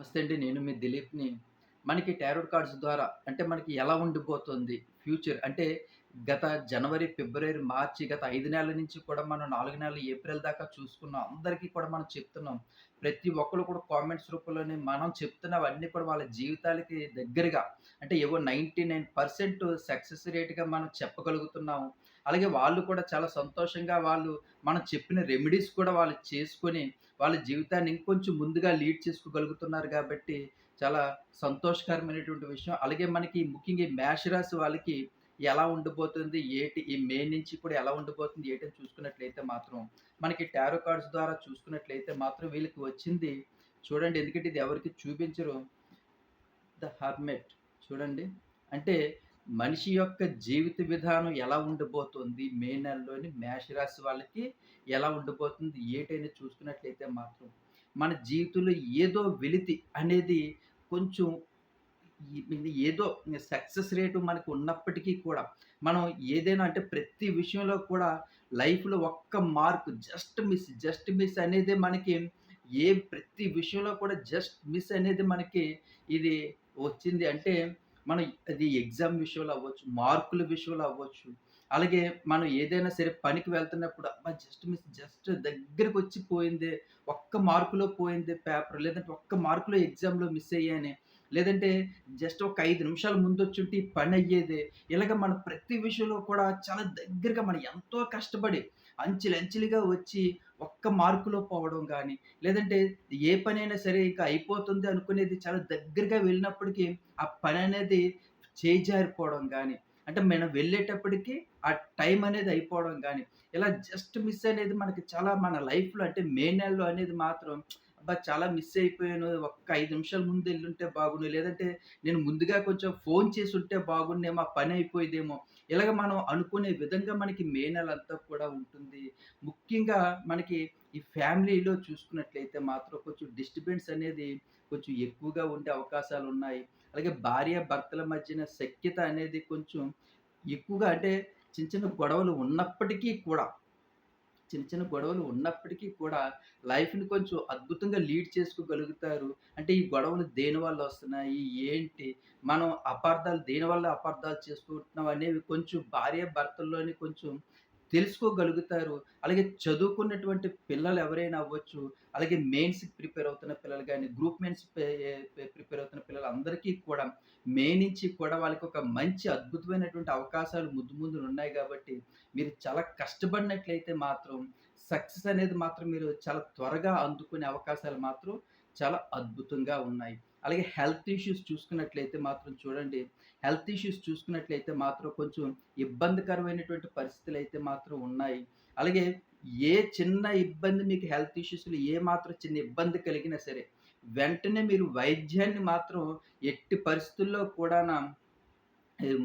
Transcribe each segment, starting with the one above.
నమస్తే అండి. నేను మీ దిలీప్‌ని. మనకి టారోడ్ కార్డ్స్ ద్వారా అంటే మనకి ఎలా ఉండిపోతుంది ఫ్యూచర్ అంటే గత జనవరి, ఫిబ్రవరి, మార్చి గత ఐదు నెలల నుంచి కూడా మనం నాలుగు నెలలు ఏప్రిల్ దాకా చూసుకున్నాం. అందరికీ కూడా మనం చెప్తున్నాం. ప్రతి ఒక్కరు కూడా కామెంట్స్ రూపంలోనే మనం చెప్తున్నవన్నీ కూడా వాళ్ళ జీవితాలకి దగ్గరగా అంటే ఏవో 99% సక్సెస్ రేట్‌గా మనం చెప్పగలుగుతున్నాము. అలాగే వాళ్ళు కూడా చాలా సంతోషంగా వాళ్ళు మనం చెప్పిన రెమెడీస్ కూడా వాళ్ళు చేసుకొని వాళ్ళ జీవితాన్ని ఇంకొంచెం ముందుగా లీడ్ చేసుకోగలుగుతున్నారు కాబట్టి చాలా సంతోషకరమైనటువంటి విషయం. అలాగే మనకి ముఖ్యంగా ఈ మేషరాశి వాళ్ళకి ఎలా ఉండబోతుంది? ఏటి ఈ మే నుంచి కూడా ఎలా ఉండబోతుంది? ఏటని చూసుకున్నట్లయితే మాత్రం మనకి టారో కార్డ్స్ ద్వారా చూసుకున్నట్లయితే మాత్రం వీళ్ళకి వచ్చింది చూడండి. ఎందుకంటే ఇది ఎవరికి చూపించరు. ద హర్మెట్ చూడండి. అంటే మనిషి యొక్క జీవిత విధానం ఎలా ఉండబోతుంది? మే నెలలోని మేషరాశి వాళ్ళకి ఎలా ఉండబోతుంది? ఏటైనా చూసుకున్నట్లయితే మాత్రం మన జీవితంలో ఏదో వెలితి అనేది కొంచెం ఏదో సక్సెస్ రేటు మనకు ఉన్నప్పటికీ కూడా మనం ఏదైనా అంటే ప్రతి విషయంలో కూడా లైఫ్‌లో ఒక్క mark just miss, just miss అనేది మనకి ఏ ప్రతి విషయంలో కూడా జస్ట్ మిస్ అనేది మనకి ఇది వచ్చింది అంటే మనం అది ఎగ్జామ్ విషయంలో అవ్వచ్చు, మార్కుల విషయంలో అవ్వచ్చు. అలాగే మనం ఏదైనా సరే పనికి వెళ్తున్నప్పుడు అబ్బా! జస్ట్ మిస్ జస్ట్ దగ్గరకొచ్చి పోయిందే. ఒక్క మార్కులో పోయిందే పేపర్. లేదంటే ఒక్క మార్కులో ఎగ్జామ్‌లో మిస్ అయ్యానే. లేదంటే జస్ట్ ఒక ఐదు నిమిషాల ముందొచ్చుంటే ఈ పని అయ్యేదే. ఇలాగ మన ప్రతి విషయంలో కూడా చాలా దగ్గరగా మనం ఎంతో కష్టపడి అంచెలంచెలుగా వచ్చి ఒక్క మార్కులో పోవడం కానీ లేదంటే ఏ పనైనా సరే ఇంకా అయిపోతుంది అనుకునేది చాలా దగ్గరగా వెళ్ళినప్పటికీ ఆ పని అనేది చేజారిపోవడం కానీ అంటే మనం వెళ్ళేటప్పటికి ఆ టైం అనేది అయిపోవడం కానీ ఇలా జస్ట్ మిస్ అనేది మనకి చాలా మన లైఫ్‌లో అంటే మే నెలలో అనేది మాత్రం అబ్బా! చాలా మిస్ అయిపోయాను. ఒక్క ఐదు నిమిషాల ముందు వెళ్ళుంటే బాగుండు. లేదంటే నేను ముందుగా కొంచెం ఫోన్ చేసి ఉంటే బాగుండేమో, ఆ పని అయిపోయేదేమో. ఇలాగ మనం అనుకునే విధంగా మనకి మే నెలంతా కూడా ఉంటుంది. ముఖ్యంగా మనకి ఈ ఫ్యామిలీలో చూసుకున్నట్లయితే మాత్రం కొంచెం డిస్టర్బెన్స్ అనేది కొంచెం ఎక్కువగా ఉండే అవకాశాలు ఉన్నాయి అలాగే భార్య భర్తల మధ్యన సఖ్యత అనేది కొంచెం ఎక్కువగా అంటే చిన్న చిన్న గొడవలు ఉన్నప్పటికీ కూడా చిన్న చిన్న గొడవలు ఉన్నప్పటికీ కూడా లైఫ్‌ని కొంచెం అద్భుతంగా లీడ్ చేసుకోగలుగుతారు. అంటే ఈ గొడవలు దేనివల్ల వస్తున్నాయి? ఏంటి? మనం అపార్థాలు దేనివల్ల అపార్థాలు చేసుకుంటున్నాం అనేవి కొంచెం భార్య భర్తల్లోని కొంచెం తెలుసుకోగలుగుతారు. అలాగే చదువుకున్నటువంటి పిల్లలు ఎవరైనా అవ్వచ్చు. అలాగే మెయిన్స్‌కి ప్రిపేర్ అవుతున్న పిల్లలు కానీ గ్రూప్ మెయిన్స్ ప్రిపేర్ అవుతున్న పిల్లలు అందరికీ కూడా మే నుంచి కూడా వాళ్ళకి ఒక మంచి అద్భుతమైనటువంటి అవకాశాలు ముందు ముందు ఉన్నాయి కాబట్టి మీరు చాలా కష్టపడినట్లయితే మాత్రం సక్సెస్ అనేది మాత్రం మీరు చాలా త్వరగా అందుకునే అవకాశాలు మాత్రం చాలా అద్భుతంగా ఉన్నాయి. అలాగే హెల్త్ ఇష్యూస్ చూసుకున్నట్లయితే మాత్రం చూడండి. హెల్త్ ఇష్యూస్ చూసుకున్నట్లయితే మాత్రం కొంచెం ఇబ్బందికరమైనటువంటి పరిస్థితులు అయితే మాత్రం ఉన్నాయి. అలాగే ఏ చిన్న ఇబ్బంది మీకు హెల్త్ ఇష్యూస్‌లో ఏ మాత్రం చిన్న ఇబ్బంది కలిగినా సరే, వెంటనే మీరు వైద్యాన్ని మాత్రం ఎట్టి పరిస్థితుల్లో కూడాన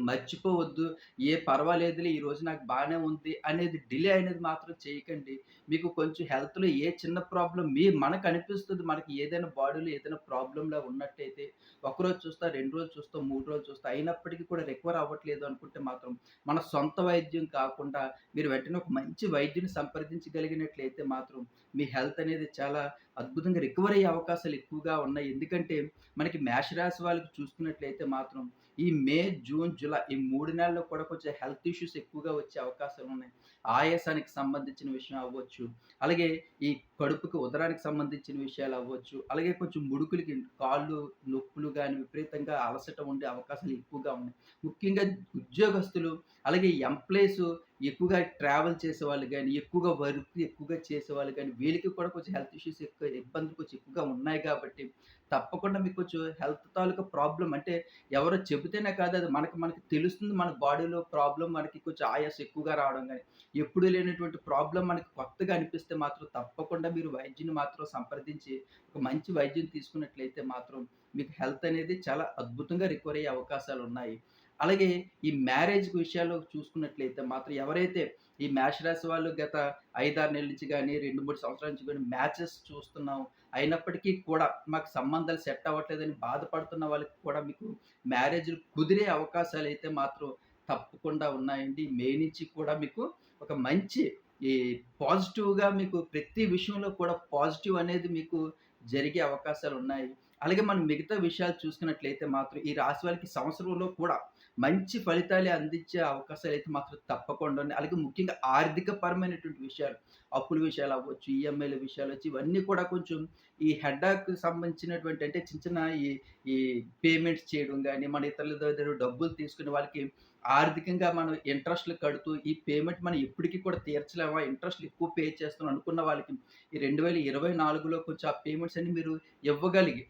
మర్చిపోవద్దు. ఏ పర్వాలేదులే ఈరోజు నాకు బాగానే ఉంది అనేది డిలే అనేది మాత్రం చేయకండి. మీకు కొంచెం హెల్త్‌లో ఏ చిన్న ప్రాబ్లం మీ మనకు అనిపిస్తుంది మనకి ఏదైనా బాడీలో ఏదైనా ప్రాబ్లమ్‌లా ఉన్నట్టయితే, ఒకరోజు చూస్తా, రెండు రోజులు చూస్తా మూడు రోజులు చూస్తా అయినప్పటికీ కూడా రికవర్ అవ్వట్లేదు అనుకుంటే మాత్రం, మన సొంత వైద్యం కాకుండా మీరు వెంటనే ఒక మంచి వైద్యుని సంప్రదించగలిగినట్లయితే మాత్రం, మీ హెల్త్ అనేది చాలా అద్భుతంగా రికవర్ అయ్యే అవకాశాలు ఎక్కువగా ఉన్నాయి. ఎందుకంటే మనకి మేషరాశి వాళ్ళకి చూసుకున్నట్లయితే మాత్రం ఈ మే, జూన్, జులై ఈ మూడు నెలల్లో కూడా కొంచెం హెల్త్ ఇష్యూస్ ఎక్కువగా వచ్చే అవకాశాలు ఉన్నాయి ఆయాసానికి సంబంధించిన విషయం అవ్వచ్చు. అలాగే ఈ కడుపుకి, ఉదరానికి సంబంధించిన విషయాలు అవ్వచ్చు. అలాగే కొంచెం ముడుకులకి కాళ్ళు నొప్పులు కానీ విపరీతంగా అలసట ఉండే అవకాశాలు ఎక్కువగా ఉన్నాయి. ముఖ్యంగా ఉద్యోగస్తులు, అలాగే ఎంప్లాయీస్ ఎక్కువగా ట్రావెల్ చేసేవాళ్ళు కానీ ఎక్కువగా వర్క్ ఎక్కువగా చేసేవాళ్ళు కానీ వీళ్ళకి కూడా కొంచెం హెల్త్ ఇష్యూస్ ఎక్కువ ఇబ్బందులు కొంచెం ఎక్కువగా ఉన్నాయి కాబట్టి, తప్పకుండా మీకు కొంచెం హెల్త్ తాలూకా ప్రాబ్లం అంటే ఎవరో చెబితేనే కాదు అది మనకి మనకి తెలుస్తుంది. మన బాడీలో ప్రాబ్లం మనకి కొంచెం ఆయాస్ ఎక్కువగా రావడం కానీ ఎప్పుడు లేనటువంటి ప్రాబ్లం మనకి కొత్తగా అనిపిస్తే మాత్రం తప్పకుండా మీరు వైద్యుని మాత్రం సంప్రదించి, ఒక మంచి వైద్యం తీసుకున్నట్లయితే మాత్రం మీకు హెల్త్ అనేది చాలా అద్భుతంగా రికవర్ అయ్యే అవకాశాలు ఉన్నాయి అలాగే ఈ మ్యారేజ్ విషయాల్లో చూసుకున్నట్లయితే మాత్రం ఎవరైతే ఈ మ్యాచ్ రాసి వాళ్ళు గత 5, 6 నెలల నుంచి కానీ రెండు మూడు సంవత్సరాల నుంచి కానీ మ్యాచెస్ చూస్తున్నాం. అయినప్పటికీ కూడా మాకు సంబంధాలు సెట్ అవ్వట్లేదని బాధపడుతున్న వాళ్ళకి కూడా మీకు మ్యారేజ్‌లు కుదిరే అవకాశాలు అయితే మాత్రం తప్పకుండా ఉన్నాయండి. మే నుంచి కూడా మీకు ఒక మంచి ఈ పాజిటివ్‌గా మీకు ప్రతి విషయంలో కూడా పాజిటివ్ అనేది మీకు జరిగే అవకాశాలు ఉన్నాయి అలాగే మనం మిగతా విషయాలు చూసుకున్నట్లయితే మాత్రం ఈ రాశి వాళ్ళకి సంవత్సరంలో కూడా మంచి ఫలితాలు అందించే అవకాశాలు అయితే మాత్రం తప్పకుండా ఉన్నాయి. అలాగే ముఖ్యంగా ఆర్థిక పరమైనటువంటి విషయాలు, అప్పుల విషయాలు అవ్వచ్చు, ఈఎంఐల విషయాలు వచ్చి ఇవన్నీ కూడా కొంచెం ఈ హెడ్డాక్ సంబంధించినటువంటి అంటే చిన్న చిన్న ఈ ఈ పేమెంట్స్ చేయడం కానీ మన ఇతరుల దగ్గర డబ్బులు తీసుకుని వాళ్ళకి ఆర్థికంగా మనం ఇంట్రెస్ట్‌లు కడుతూ ఈ పేమెంట్ మనం ఎప్పటికీ కూడా తీర్చలేమా? ఇంట్రెస్ట్‌లు ఎక్కువ పే చేస్తున్నాం అనుకున్న వాళ్ళకి ఈ 2024లో కొంచెం ఆ పేమెంట్స్ అన్ని మీరు ఇవ్వగలిగి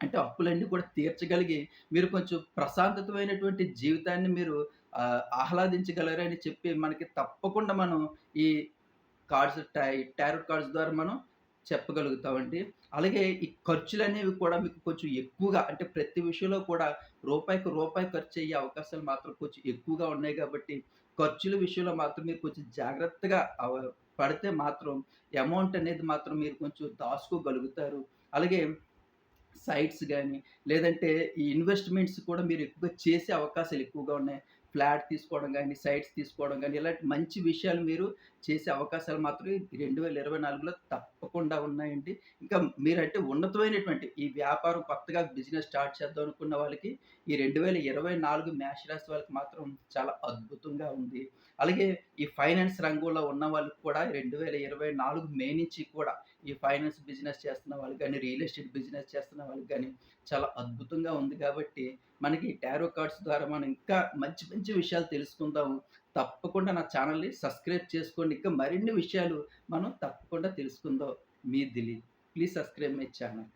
అంటే అప్పులన్నీ కూడా తీర్చగలిగి మీరు కొంచెం ప్రశాంతతమైనటువంటి జీవితాన్ని మీరు ఆహ్లాదించగలరు ఆహ్లాదించగలరని చెప్పి మనకి తప్పకుండా మనం ఈ కార్డ్స్ టై టారో కార్డ్స్ ద్వారా మనం చెప్పగలుగుతామండి. అలాగే ఈ ఖర్చులు అనేవి కూడా మీకు కొంచెం ఎక్కువగా అంటే ప్రతి విషయంలో కూడా రూపాయికి రూపాయి ఖర్చు అయ్యే అవకాశాలు మాత్రం కొంచెం ఎక్కువగా ఉన్నాయి కాబట్టి, ఖర్చుల విషయంలో మాత్రం మీరు కొంచెం జాగ్రత్తగా పడితే మాత్రం అమౌంట్ అనేది మాత్రం మీరు కొంచెం దాచుకోగలుగుతారు అలాగే సైట్స్ కానీ లేదంటే ఈ ఇన్వెస్ట్‌మెంట్స్ కూడా మీరు ఎక్కువగా చేసే అవకాశాలు ఎక్కువగా ఉన్నాయి. ఫ్లాట్ తీసుకోవడం కానీ సైట్స్ తీసుకోవడం కానీ ఇలాంటి మంచి విషయాలు మీరు చేసే అవకాశాలు మాత్రం రెండు వేల ఇరవై నాలుగులో తప్పకుండా ఉన్నాయండి. ఇంకా మీరంటే ఉన్నతమైనటువంటి ఈ వ్యాపారం కొత్తగా బిజినెస్ స్టార్ట్ చేద్దాం అనుకున్న వాళ్ళకి ఈ 2024 మేష రాశి వాళ్ళకి మాత్రం చాలా అద్భుతంగా ఉంది. అలాగే ఈ ఫైనాన్స్ రంగంలో ఉన్న వాళ్ళకి కూడా 2024 మే నుంచి కూడా ఈ ఫైనాన్స్ బిజినెస్ చేస్తున్న వాళ్ళకి కానీ రియల్ ఎస్టేట్ బిజినెస్ చేస్తున్న వాళ్ళకి కానీ చాలా అద్భుతంగా ఉంది కాబట్టి, మనకి టారో కార్డ్స్ ద్వారా మనం ఇంకా మంచి మంచి విషయాలు తెలుసుకుందాము. తప్పకుండా నా ఛానల్ని సబ్స్క్రైబ్ చేసుకోండి. ఇంకా మరిన్ని విషయాలు మనం తప్పకుండా తెలుసుకుందాం. మీ Dileep. Please subscribe my channel